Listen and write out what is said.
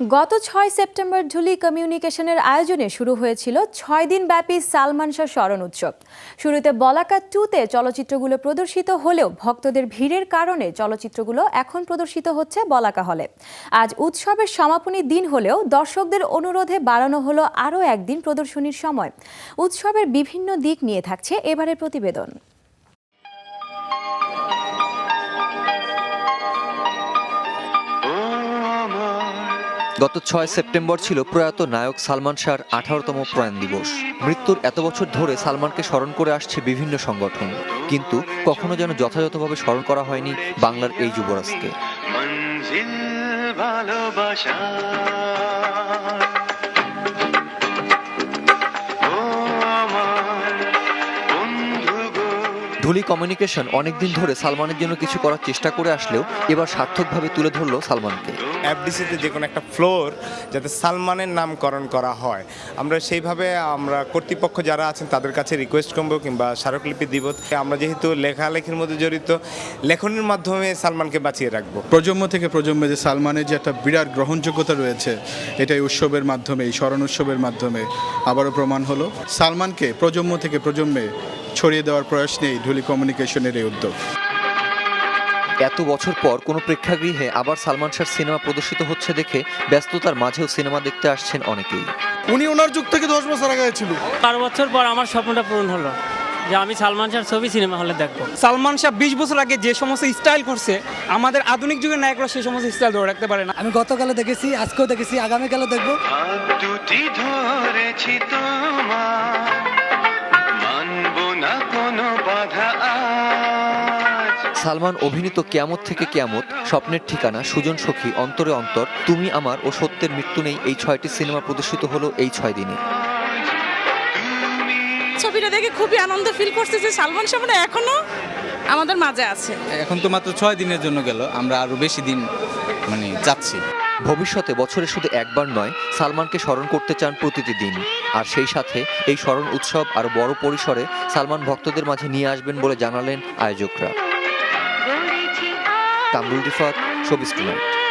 গত ছয় সেপ্টেম্বর ঢুলি কমিউনিকেশনের আয়োজনে শুরু হয়েছিল ছয় দিন ব্যাপী সালমান শাহ স্মরণ উৎসব। শুরুতে বলাকা টুতে চলচ্চিত্রগুলো প্রদর্শিত হলেও ভক্তদের ভিড়ের কারণে চলচ্চিত্রগুলো এখন প্রদর্শিত হচ্ছে বলাকা হলে। আজ উৎসবের সমাপনী দিন হলেও দর্শকদের অনুরোধে বাড়ানো হলো আরও একদিন প্রদর্শনীর সময়। উৎসবের বিভিন্ন দিক নিয়ে থাকছে এবারের প্রতিবেদন। গত ছয় সেপ্টেম্বর ছিল প্রয়াত নায়ক সালমান শাহর আঠারোতম প্রয়াণ দিবস। মৃত্যুর এত বছর ধরে সালমানকে স্মরণ করে আসছে বিভিন্ন সংগঠন। কিন্তু কখনো যেন যথাযথভাবে স্মরণ করা হয়নি বাংলার এই যুবরাজকে। ভালোবাসা। ঢুলি কমিউনিকেশন অনেকদিন ধরে সালমানের জন্য কিছু করার চেষ্টা করে আসলেও এবার সার্থকভাবে তুলে ধরলো সালমানকে। এফডিসিতে যে কোনো একটা ফ্লোর যাতে সালমানের নামকরণ করা হয়। আমরা সেইভাবে আমরা কর্তৃপক্ষ যারা আছেন তাদের কাছে রিকোয়েস্ট করব কিংবা স্মারকলিপি দিব। আমরা যেহেতু লেখালেখির মধ্যে জড়িত লেখনের মাধ্যমে সালমানকে বাঁচিয়ে রাখব। প্রজন্ম থেকে প্রজন্মে যে সালমানের যে একটা বিরাট গ্রহণযোগ্যতা রয়েছে এটাই উৎসবের মাধ্যমে এই স্মরণ উৎসবের মাধ্যমে আবারও প্রমাণ হলো। সালমানকে প্রজন্ম থেকে প্রজন্মে ছড়িয়ে দেওয়ার প্রয়াস নেই ঢুলি কমিউনিকেশনের এই উদ্যোগ। এত বছর পর কোনো প্রেক্ষাগৃহে আবার সালমান শাহর সিনেমা প্রদর্শিত হচ্ছে দেখে ব্যস্ততার মাঝেও সিনেমা দেখতে আসছেন অনেকেই। উনি ওনার যুগ থেকে দশ বছর আগে ছিল। বারো বছর পর আমার স্বপ্নটা পূরণ হলো যে আমি সালমান শাহর ছবি সিনেমা হলে দেখব। সালমান শাহ বিশ বছর আগে যে সমস্ত স্টাইল করছে আমাদের আধুনিক যুগের নায়করা সেই সমস্ত স্টাইল ধরে রাখতে পারে না। আমি গতকালে দেখেছি আজকেও দেখেছি আগামীকালও দেখব। ধরেছি তোমার সালমান অভিনীত কেয়ামত থেকে কেয়ামত স্বপ্নের ঠিকানা সুজন সখী অন্তরে অন্তর তুমি আমার ও সত্যের মৃত্যু নেই এই ছয়টি সিনেমা প্রদর্শিত হলো এই ছয় দিনে। ছবিটা দেখে খুবই আনন্দ ফিল করছে যে সালমান শাহ মানে এখনও আমাদের মাঝে আছে। এখন তো মাত্র ছয় দিনের জন্য গেল আমরা আরও বেশি দিন মানে যাচ্ছি। ভবিষ্যতে বছরে শুধু একবার নয় সালমানকে স্মরণ করতে চান প্রতিটি দিন। আর সেই সাথে এই স্মরণ উৎসব আরও বড় পরিসরে সালমান ভক্তদের মাঝে নিয়ে আসবেন বলে জানালেন আয়োজকরা। Kamrul Rifat showbiz tonight.